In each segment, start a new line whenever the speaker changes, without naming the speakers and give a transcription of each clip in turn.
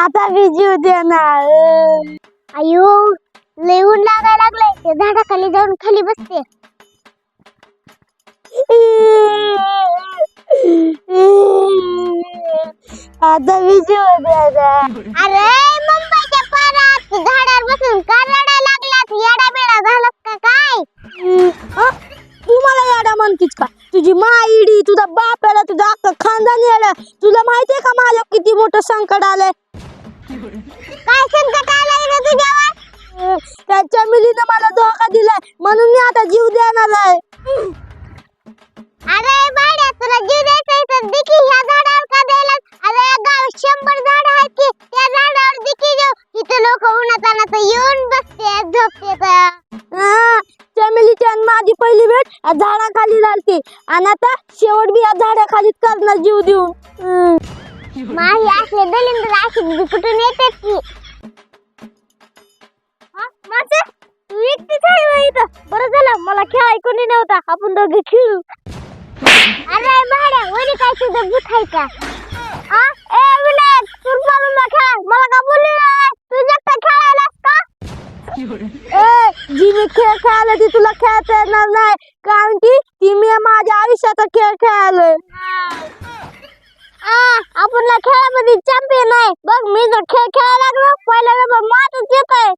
आता मी जीव देणार.
अयो लय ऊन लागायला लागलंय. ते झाडाखाली जाऊन खाली बसते.
आता विजू देणार.
अरे मुंबईच्या पारात झाडावर बसून का रडायला याडा येडा बेडा झालास का काय?
तुम्हाला तू मला याडा म्हणतीस का? तुझी माईडी तुझा बाप येडा तुझा अख्खा खानदान येडा तुला माहितीये का माझं किती मोठं संकट आलंय?
काय संकट आलंय रे तुझ्यावर?
त्याच्या मिलीनं मला धोका दिलाय. म्हणून मी आता जीव देणार आहे.
अरे भाड्या तुला जीव द्यायचा तर दिकी ह्या झाडावर का द्यायला अरे या गावात शंभर झाड आहेत की त्या झाडावर दिकी देऊ इथे लोक उन्हात आणत येऊन बसते झोपते
माझी पहिली भेट या झाडाखाली झालती. आणि आता शेवट बी या झाडाखालीच करणार जीव देऊन.
माही असले दलिंद्र अशी कुठून येतात की? माझे तू एकटीच आहे इथं. बरं झालं मला खेळ कोणी नव्हता आपण दोघे खेळू. अरे भाड्या वरी काय तुझं भूत आहे का? आ ए विनायक तू मारून खेळ मला का बोलली नाही तू एकटा खेळायलास का
ए जी मी खेळ खेळायला ती तुला खेळता येणार नाही. कारण की ती मी माझ्या आयुष्याचा खेळ खेळालोय.
आपण खेळामध्ये चॅम्पियन आहे. बघ मी जर खेळ खेळायला लागलो पहिला नंबर माझच येत आहे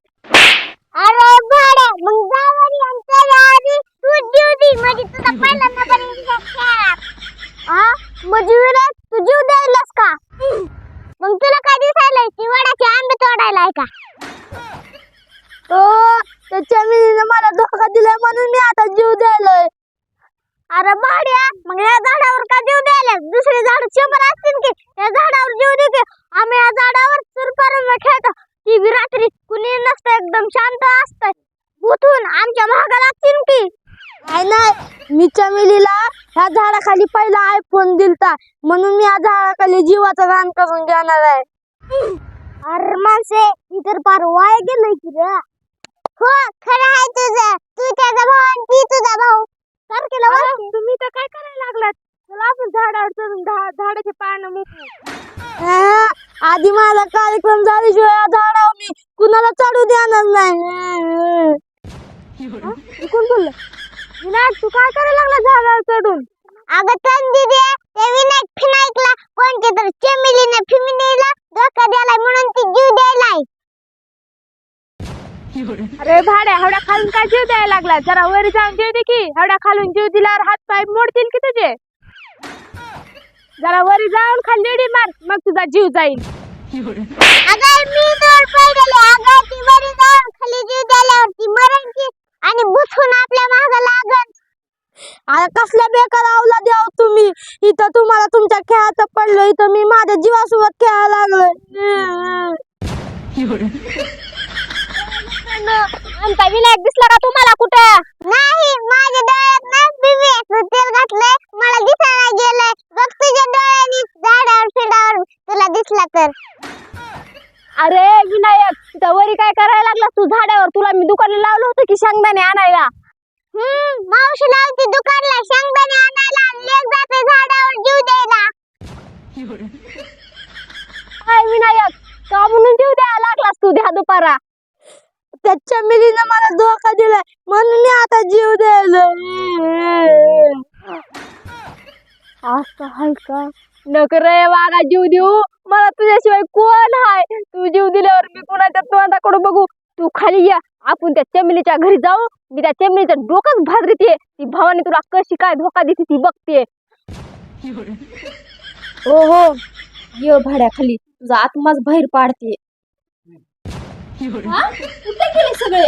अरे बाडा मग जावरी आणि आधी तू जीव दे. म्हणजे तुझा पहिला नंबर हा म्हणजे विराट तू जीव द्यायलास का? मग तुला काय दिसायलंय? ती वडाचे आंबे तोडायला आहे का?
ओ त्या चमेलीनं मला धोका दिलाय म्हणून मी आता जीव द्यायलोय.
अरे भाड्या मग या झाडावर का जीव द्यायला? दुसरे झाड शंभर असतील की या झाडावर जीव देते आम्ही या झाडावर सुरपारून खेळतो. ती बी रात्री कुणी नसतं एकदम शांत असतं. उठून आमच्या महागा लागतील की?
काय नाही. मी चमेलीला ह्या झाडाखाली पहिला आयफोन दिलता. म्हणून मी या झाडाखाली जीवाचं दान करून घेणार आहे.
अरे माणसे इतर पार वाया गेलंय की रे. हो खरं आहे तुझं. तू त्याचा भाऊ आणि ती तुझा भाऊ. सारखेला
तुम्ही तर काय करायला लागलात? चला आपण झाडावर चढून झाडाचे पानं मुकू आधी माझा कार्यक्रम झाल्याशिवाय या झाडावर मी कुणाला चढू देणार नाही. कोण बोललं? विनायक तू काय करायला लागला झाडावर चढून?
अगं तंदी दे ते विनायक फिनायकला कोणते तर चेमिलीने फिमिनीला धोका द्यालाय म्हणून ती जीव द्यायलाय.
अरे भाड्या हवड्या खालून काय जीव द्यायला लागला? जरा वर जाऊन जीव दे की. हवड्या खालून जीव दिल्यावर हात पाय मोडतील की तुझे? जरा वर जाऊन खाली उडी मार मग तुझा जीव जाईल.
अगं मी तर पडले ती जाऊन खाली जीव द्यायल्यावर ती मरण की आणि बुथून आपल्या माग लागन.
आता कसल्या बेकार आवला द्याव तुम्ही. इथं तुम्हाला तुमच्या खेळात पडलो इथं मी माझ्या जीवासोबत खेळायला लागलोय.
आमचा विनायक दिसला का तुम्हाला कुठं? नाही माझ्या डोळ्यात ना तेल घातलंय मला दिसायला गेलंय. बघ तुझ्या डोळ्यांनी झाडावर फिडावर तुला दिसला तर.
अरे विनायक तिथं वरी काय करायला लागला तू? झाडावर. तुला मी दुकानाला लावलं होतं की शेंगदाणे आणायला?
हम्म मावशी लावती दुकानला शेंगदाणे आणायला आणि लेक जाते झाडावर जीव द्यायला
काय विनायक का म्हणून जीव द्यायला लागलास तू द्या दुपारा त्याच्या मिलीनं मला धोका दिलाय. म्हणून मी आता जीव द्यायला. असं हाय का? रे वागा जीव देऊ. मला तुझ्याशिवाय कोण हाय? तू जीव दिल्यावर मी कोणाच्या तोंडाकडून बघू? तू खाली या. आपण त्या चमेलीच्या घरी जाऊ. मी त्या चमेलीचं डोकंच भाजरीते ती भावाने तुला कशी काय धोका देते ती बघते हो हो ये भाड्या खाली तुझा आत्माच बाहेर पाडते হ্যাঁ? কুত্তা খেলেছে বে